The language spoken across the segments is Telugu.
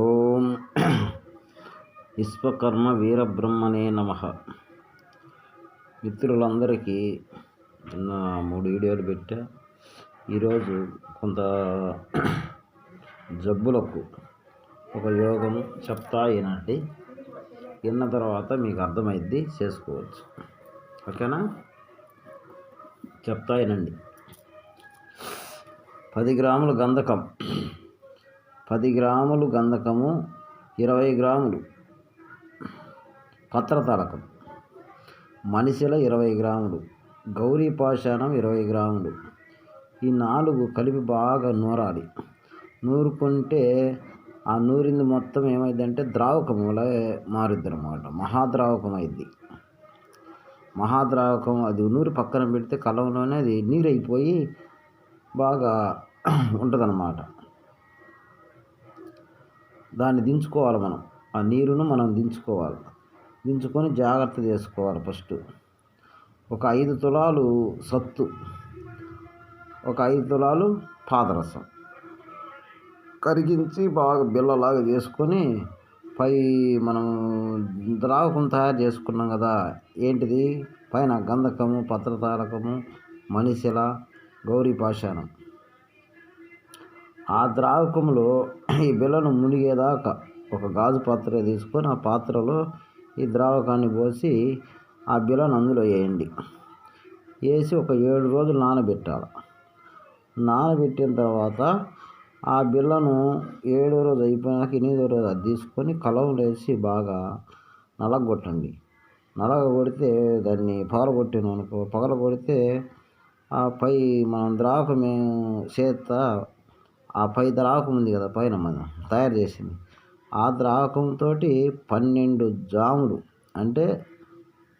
ఓం విశ్వకర్మ వీరబ్రహ్మణే నమ. మిత్రులందరికీ నిన్న మూడు వీడియోలు పెట్టా. ఈరోజు కొంత జబ్బులకు ఒక యోగం చెప్తా వినండి విన్న తర్వాత మీకు అర్థమైద్ది చేసుకోవచ్చు. ఓకేనా? చెప్తాయినండి పది గ్రాముల గంధకం పది గ్రాములు గంధకము ఇరవై గ్రాములు పత్రతారకం. మనిషిల ఇరవై గ్రాములు గౌరీ పాషాణం ఇరవై గ్రాములు. ఈ నాలుగు కలిపి బాగా నూరాలి. నూరుకుంటే ఆ నూరింది మొత్తం ఏమైందంటే ద్రావకములా మారుద్ది అనమాట మహాద్రావకం అయింది మహాద్రావకం అది నూరి పక్కన పెడితే కలంలోనే అది నీరైపోయి బాగా ఉంటుందన్నమాట. దాన్ని దించుకోవాలి మనం. ఆ నీరును మనం దించుకోవాలి. దించుకొని జాగ్రత్త చేసుకోవాలి ఫస్ట్. ఒక ఐదు తులాలు సత్తు. ఒక ఐదు తులాలు పాదరసం. కరిగించి బాగా బిల్లలాగా చేసుకొని పై మనం ద్రావకం తయారు చేసుకున్నాం కదా ఏంటిది? పైన గంధకము పత్రతారకము మనిషిల గౌరీ పాషాణం. ఆ ద్రావకంలో ఈ బిళ్ళను మునిగేదాకా ఒక గాజు పాత్ర తీసుకొని ఆ పాత్రలో ఈ ద్రావకాన్ని పోసి ఆ బిళ్ళను అందులో వేయండి. వేసి ఒక ఏడు రోజులు నానబెట్టాలి. నానబెట్టిన తర్వాత ఆ బిళ్ళను ఏడో రోజు అయిపోయినాక ఎనిమిదో రోజు అది తీసుకొని కలవలు వేసి బాగా నలగొట్టండి. నలగొడితే దాన్ని పగలగొట్టాను అనుకో పగలగొడితే ఆ పై మనం ద్రావకం చేత ఆ పై ద్రావకం ఉంది కదా పైన మనం తయారు చేసింది. ఆ ద్రావకంతో పన్నెండు జాములు అంటే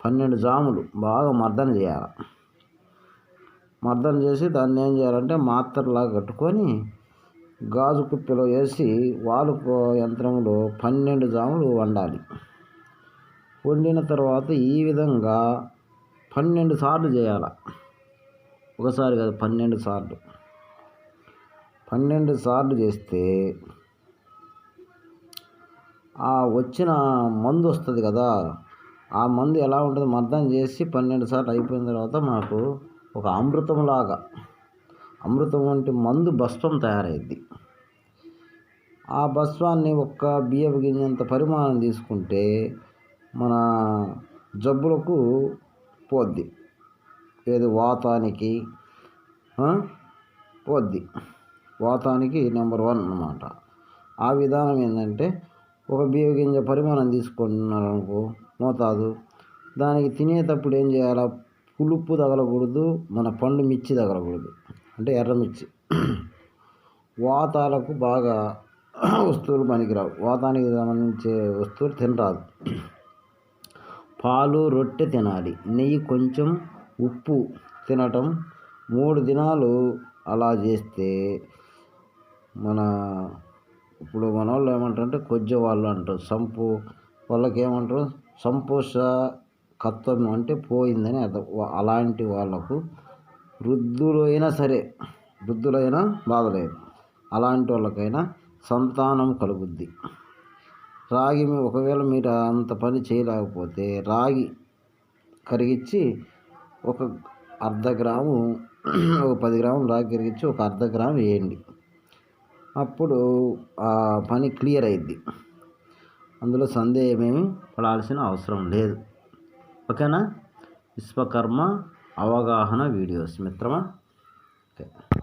పన్నెండు జాములు బాగా మర్దన చేయాలి. మర్దన చేసి దాన్ని ఏం చేయాలంటే మాత్రలాగా కట్టుకొని గాజు కుప్పిలో వేసి వాలు యంత్రంలో పన్నెండు జాములు వండాలి. వండిన తర్వాత ఈ విధంగా పన్నెండు సార్లు చేయాలి. ఒకసారి కాదు పన్నెండు సార్లు. పన్నెండు సార్లు చేస్తే ఆ వచ్చిన మందు వస్తుంది కదా ఆ మందు ఎలా ఉంటుంది మర్దం చేసి పన్నెండు సార్లు అయిపోయిన తర్వాత మనకు ఒక అమృతంలాగా అమృతం వంటి మందు భస్వం తయారైద్ది. ఆ భస్వాన్ని ఒక్క బియ్యపు గింజంత పరిమాణం తీసుకుంటే మన జబ్బులకు పోద్ది. ఏది వాతానికి పోద్ది. వాతానికి నెంబర్ వన్ అనమాట ఆ విధానం ఏంటంటే ఒక బియ్యగింజ పరిమాణం తీసుకున్నారనుకో మోతాదు. దానికి తినేటప్పుడు ఏం చేయాలి? పులుపు తగలకూడదు మన పండు మిర్చి తగలకూడదు. అంటే ఎర్రమిర్చి వాతాలకు బాగా వస్తువులు పనికిరావు. వాతానికి సంబంధించే వస్తువులు తినరాదు. పాలు రొట్టె తినాలి. నెయ్యి కొంచెం ఉప్పు తినటం. మూడు దినాలు అలా చేస్తే మన ఇప్పుడు మన వాళ్ళు ఏమంటారంటే కొజ్జ వాళ్ళు అంటారు. సంపు వాళ్ళకి ఏమంటారు సంపోష కత్వం అంటే పోయిందని అర్థం. అలాంటి వాళ్ళకు వృద్ధులు అయినా సరే వృద్ధులైనా బాధలేదు అలాంటి వాళ్ళకైనా సంతానం కలుగుద్ది. రాగి ఒకవేళ మీరు అంత పని చేయలేకపోతే రాగి కరిగించి ఒక అర్ధ గ్రాము ఒక పది గ్రాములు రాగి కరిగించి ఒక అర్ధ గ్రాము వేయండి. అప్పుడు ఆ పని క్లియర్ అయింది అందులో సందేహమేమి పడాల్సిన అవసరం లేదు. ఓకేనా? విశ్వకర్మ అవగాహన వీడియోస్ మిత్రమా? ఓకే.